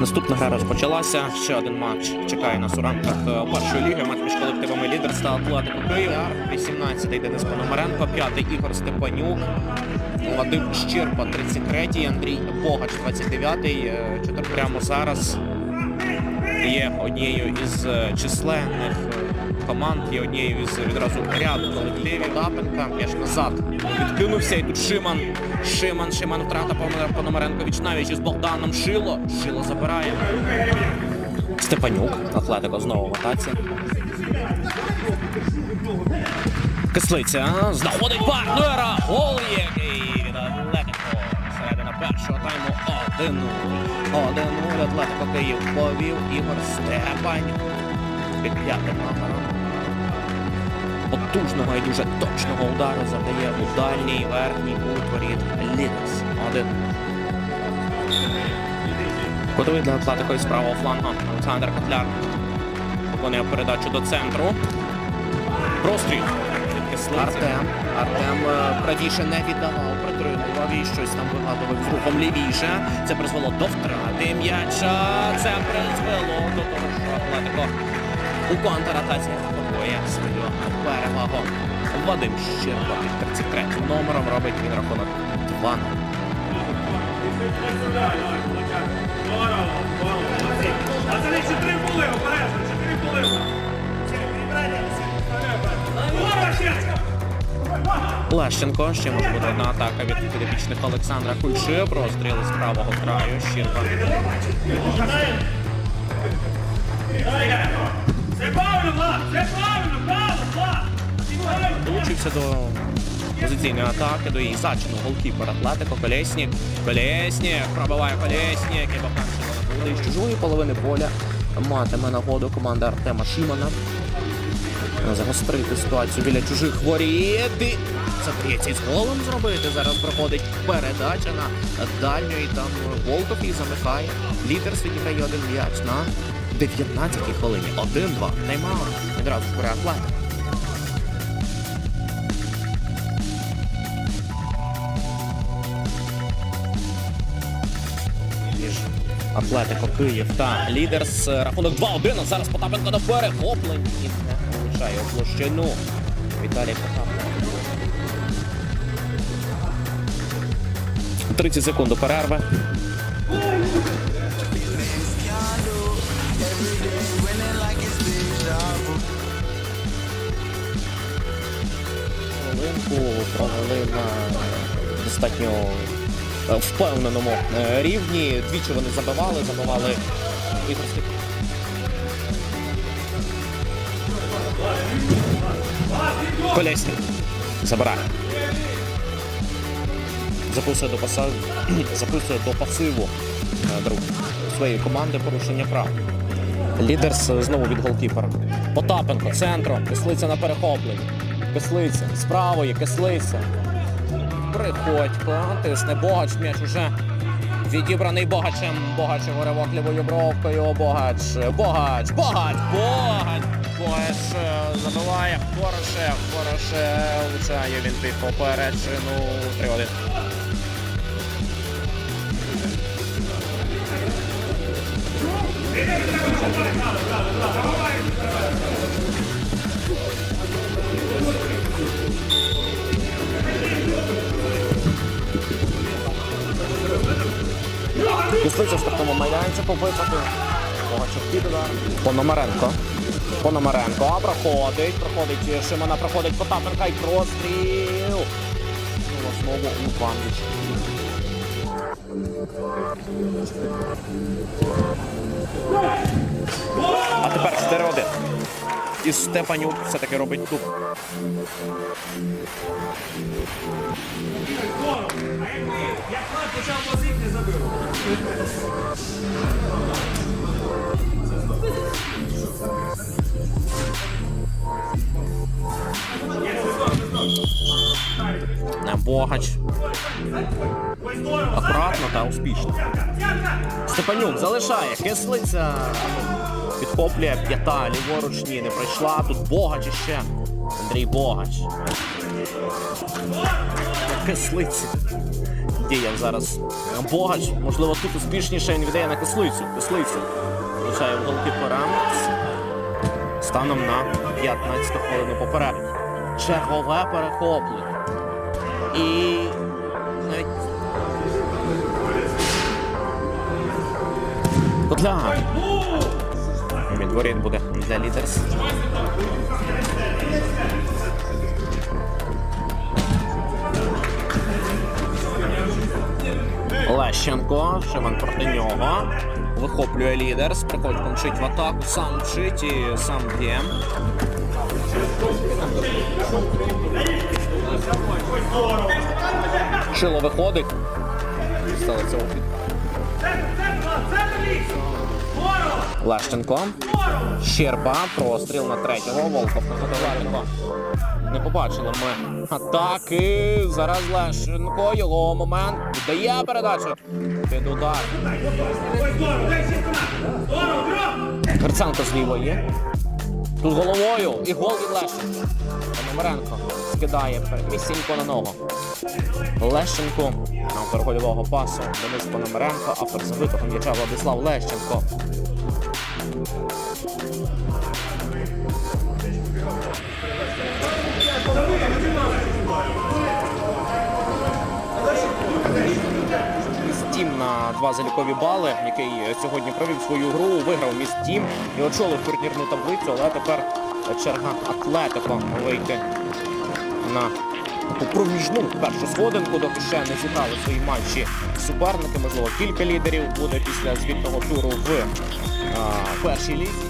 Наступна гра розпочалася. Ще один матч чекає нас у рамках е, першої ліги. Матч між колективами лідер та Атлетико Київ. 18-й Денис Пономаренко, 5-й Ігор Степанюк, Вадим Щерпа, 33-й, Андрій Богач, 29-й. Е, прямо зараз є однією із е, численних команд, є однією із відразу ряду колективів. Тапенка м'яч назад відкинувся. І тут Шиман. Шиман, Шиман втрата Пономар- Пономаренко навіч із Богданом Шило. Шило забирає. Степанюк. Атлетико знову в атаці. Кислиця знаходить партнера. Гол є і від Атлетико. Середина першого тайму 1-0. 1-0 Атлетико Київ повів Ігор Степанюк. Під п'ятим номером. Потужного і дуже точного удару завдає у дальній верхній кут воріт Лідерс. 1 Готовий для Атлетико із правого флангу. Олександр Котляр виконує передачу до центру. Простріл. Артем. Артем е, правіше не віддавав, притримував і щось там вигадував з рухом лівіше. Це призвело до втрати м'яча. Це призвело до того, що Атлетико у контратаці побоє свою перевагу. Вадим Щерба під 33 номером робить він рахунок 2 Пацани, чотири були, обережно! Лещенко, ще може бути одна атака від підопічних Олександра Кульши. Простріл з правого краю. Щірка. Долучився до позиційної атаки, до її зачину голкіпер Атлетико. Колєснік. Колєснік. Пробиває Колєснік. І Богданченко буде із чужої половини поля. Матиме нагоду команда Артема Шимана. Загострити ситуацію біля чужих воріт. І Це вдається із голом зробити. Зараз проходить передача на дальню і там Волков і замикає. Лідер відіграє один м'яч на 19-й хвилині. 1-2. Тайм-аут. Відразу ж бере. Атлетико Київ та Лідерс. Рахунок 2-1. Зараз Потапенко до перехоплень. І не влучає у площину. Віталій Потапенко. 30 секунд до перерви. Хвилинку провели на достатньо е, впевненому е, рівні. Двічі вони забивали, забивали Ігор Степ- Колесник. Забирає. Записує до пасиву, записує до пасиву е, друг своєї команди порушення прав. Лідерс е, знову від голкіпера. Потапенко центром. Кислиця на перехопленні. Кислиця з правої, кислиця. Приходько, тисне Богач, м'яч уже відібраний Богачем. Богачем уривок лівою бровкою. Богач, Богач, Богач, Богач. Богач е, забиває Хорошев, Хорошев. Влучає він під поперечину. 3-1. Кислиця в штрафному майданчику випадив. Богачев під удар. Пономаренко. Пономаренко проходить, проходить Шимана, проходить Потапенка і простріл. Знову знову у А тепер 4-1. І Степанюк все-таки робить тут. Почав возити, не забив. Богач. Акуратно та успішно. Степанюк залишає. Кислиця. Підхоплює п'ята, ліворуч ні, не пройшла. Тут Богач іще. Андрій Богач. Кислиці. Діяв зараз Богач. Можливо, тут успішніше він віддає на кислицю. Кислицю. Влучає в голкіпера. Станом на 15 хвилину попередньо. Чергове перехоплення. І навіть Котляр. Відворіт буде для лідерс. Лещенко, Шевен проти нього. Вихоплює лідер. З приходьком мчить в атаку, сам вчить і сам б'є. Шило виходить. Стало цього. Лещенко. Щерба. Простріл на третього. Волков на Задоваренко. Не побачили ми атаки. Зараз Лещенко. Його момент. Дає передачу. Під удар. Гриценко з лівої. Тут головою. І гол від Лещенка. Пономаренко скидає місінько на ногу. Лещенко на гольового пасу Денис Пономаренко, а забитого м'яча Владислав Лещенко. Два залікові бали, який сьогодні провів свою гру, виграв міст Тім і очолив турнірну таблицю, але тепер черга Атлетико вийти на проміжну першу сходинку, доки ще не зіграли свої матчі суперники. Можливо, кілька лідерів буде після звітного туру в а, першій лізі.